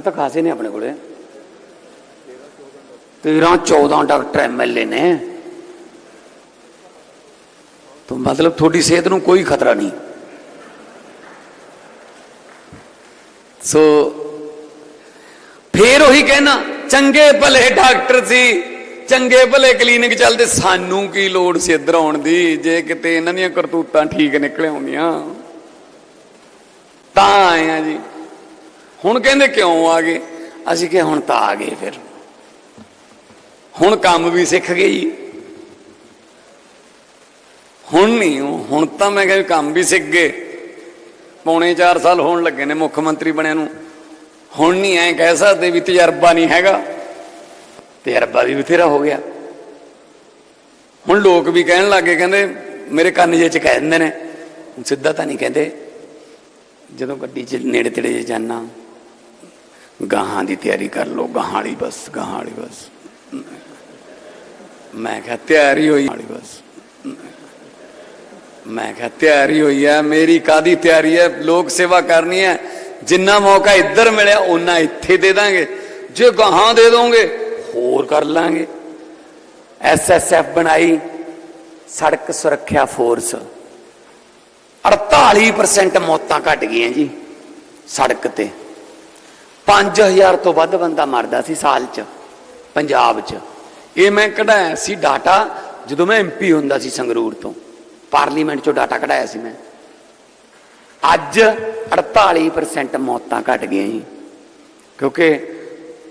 ਤਾਂ ਖਾਸੇ ਨੇ ਆਪਣੇ ਕੋਲੇ। 13 14 ਡਾਕਟਰ ਐਮਐਲਏ ਨੇ। ਤਾਂ ਮਤਲਬ ਤੁਹਾਡੀ ਸਿਹਤ ਨੂੰ ਕੋਈ ਖਤਰਾ ਨਹੀਂ। ਸੋ ਫੇਰ ਉਹੀ ਕਹਿਣਾ, ਚੰਗੇ ਭਲੇ ਡਾਕਟਰ ਸੀ, ਚੰਗੇ ਭਲੇ ਕਲੀਨਿਕ ਚੱਲਦੇ, ਸਾਨੂੰ ਕੀ ਲੋੜ ਸੀ ਇੱਧਰ ਆਉਣ ਦੀ, ਜੇ ਕਿਤੇ ਇਹਨਾਂ ਦੀਆਂ ਕਰਤੂਤਾਂ ਠੀਕ ਨਿਕਲੇ ਆਉਂਦੀਆਂ। ਤਾਂ ਆਏ ਆ ਜੀ। ਹੁਣ ਕਹਿੰਦੇ ਕਿਉਂ ਆ ਗਏ? ਅਸੀਂ ਕਿ ਹੁਣ ਤਾਂ ਆ ਗਏ ਫਿਰ। ਹੁਣ ਕੰਮ ਵੀ ਸਿੱਖ ਗਏ ਜੀ। ਹੁਣ ਨਹੀਂ, ਹੁਣ ਤਾਂ ਮੈਂ ਕਹਿੰਦਾ ਕੰਮ ਵੀ ਸਿੱਖ ਗਏ। ਪੌਣੇ 4 ਸਾਲ ਹੋਣ ਲੱਗੇ ਨੇ ਮੁੱਖ ਮੰਤਰੀ ਬਣਿਆ ਨੂੰ। ਹੁਣ ਨਹੀਂ ਐ ਕਹਿ ਸਕਦੇ ਵੀ ਤਜਰਬਾ ਨਹੀਂ ਹੈਗਾ। ਤਜਰਬਾ ਵੀ ਬਥੇਰਾ ਹੋ ਗਿਆ। ਹੁਣ ਲੋਕ ਵੀ ਕਹਿਣ ਲੱਗੇ, ਕਹਿੰਦੇ ਮੇਰੇ ਕੰਨ ਜੇ ਚ ਕਹਿ ਦਿੰਦੇ ਨੇ। ਸਿੱਧਾ ਤਾਂ ਨਹੀਂ ਕਹਿੰਦੇ। ਜਦੋਂ ਗੱਡੀ 'ਚ ਨੇੜੇ ਤੇੜੇ ਜੇ ਜਾਣਾ ਗਾਹਾਂ ਦੀ ਤਿਆਰੀ ਕਰ ਲੋ ਗਾਹਾਂ ਵਾਲੀ ਬਸ, ਗਾਹਾਂ ਵਾਲੀ ਬਸ। ਮੈਂ ਕਿਹਾ, ਤਿਆਰੀ ਹੋਈ। ਵਾਲੀ ਬਸ। ਮੈਂ ਕਿਹਾ, ਤਿਆਰੀ ਹੋਈ ਹੈ ਮੇਰੀ ਕਾਦੀ ਤਿਆਰੀ ਹੈ ਲੋਕ ਸੇਵਾ ਕਰਨੀ ਹੈ ਜਿੰਨਾ ਮੌਕਾ ਇੱਧਰ ਮਿਲਿਆ ਉਹਨਾਂ ਇੱਥੇ ਦੇ ਦਾਂਗੇ। ਜੇ ਗਾਹਾਂ ਦੇ ਦੋਗੇ, ਹੋਰ ਕਰ ਲਾਂਗੇ। ਐਸਐਸਐਫ ਬਣਾਈ, ਸੜਕ ਸੁਰੱਖਿਆ ਫੋਰਸ। 48% ਮੌਤਾਂ ਘਟ ਗਈਆਂ ਜੀ, ਸੜਕ ਤੇ। 5000 ਤੋਂ ਵੱਧ ਬੰਦਾ ਮਰਦਾ ਸੀ ਸਾਲ 'ਚ, ਪੰਜਾਬ 'ਚ। ਇਹ ਮੈਂ ਕਢਾਇਆ ਸੀ ਡਾਟਾ ਜਦੋਂ ਮੈਂ ਐਮਪੀ ਹੁੰਦਾ ਸੀ ਸੰਗਰੂਰ ਤੋਂ। ਪਾਰਲੀਮੈਂਟ 'ਚੋਂ ਡਾਟਾ ਕਢਾਇਆ ਸੀ ਮੈਂ। ਅੱਜ 48% ਮੌਤਾਂ ਘਟ ਗਈਆਂ ਜੀ। ਕਿਉਂਕਿ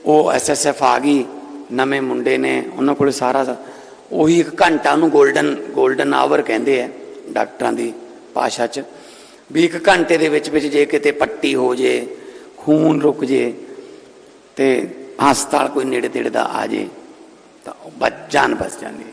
ਉਹ ਐਸਐਸਐਫ ਆ ਗਈ, ਨਵੇਂ ਮੁੰਡੇ ਨੇ, ਉਹਨਾਂ ਕੋਲ ਸਾਰਾ ਉਹੀ ਇੱਕ ਘੰਟਾ ਉਹਨੂੰ 골ਡਨ 골ਡਨ ਆਵਰ ਕਹਿੰਦੇ ਆ ਡਾਕਟਰਾਂ ਦੀ ਭਾਸ਼ਾ 'ਚ। ਵੀ ਇੱਕ ਘੰਟੇ ਦੇ ਵਿੱਚ ਵਿੱਚ ਜੇ ਕਿਤੇ ਪੱਟੀ ਹੋ ਜੇ ਖੂਨ ਰੁਕ ਜੇ ਤੇ ਹਸਪਤਾਲ ਕੋਈ ਨੇੜੇ ਤੇੜੇ ਦਾ ਆ ਜੇ, ਤਾਂ ਉਹ ਬਚ ਜਾਨ ਬਚ ਜਾਂਦੀ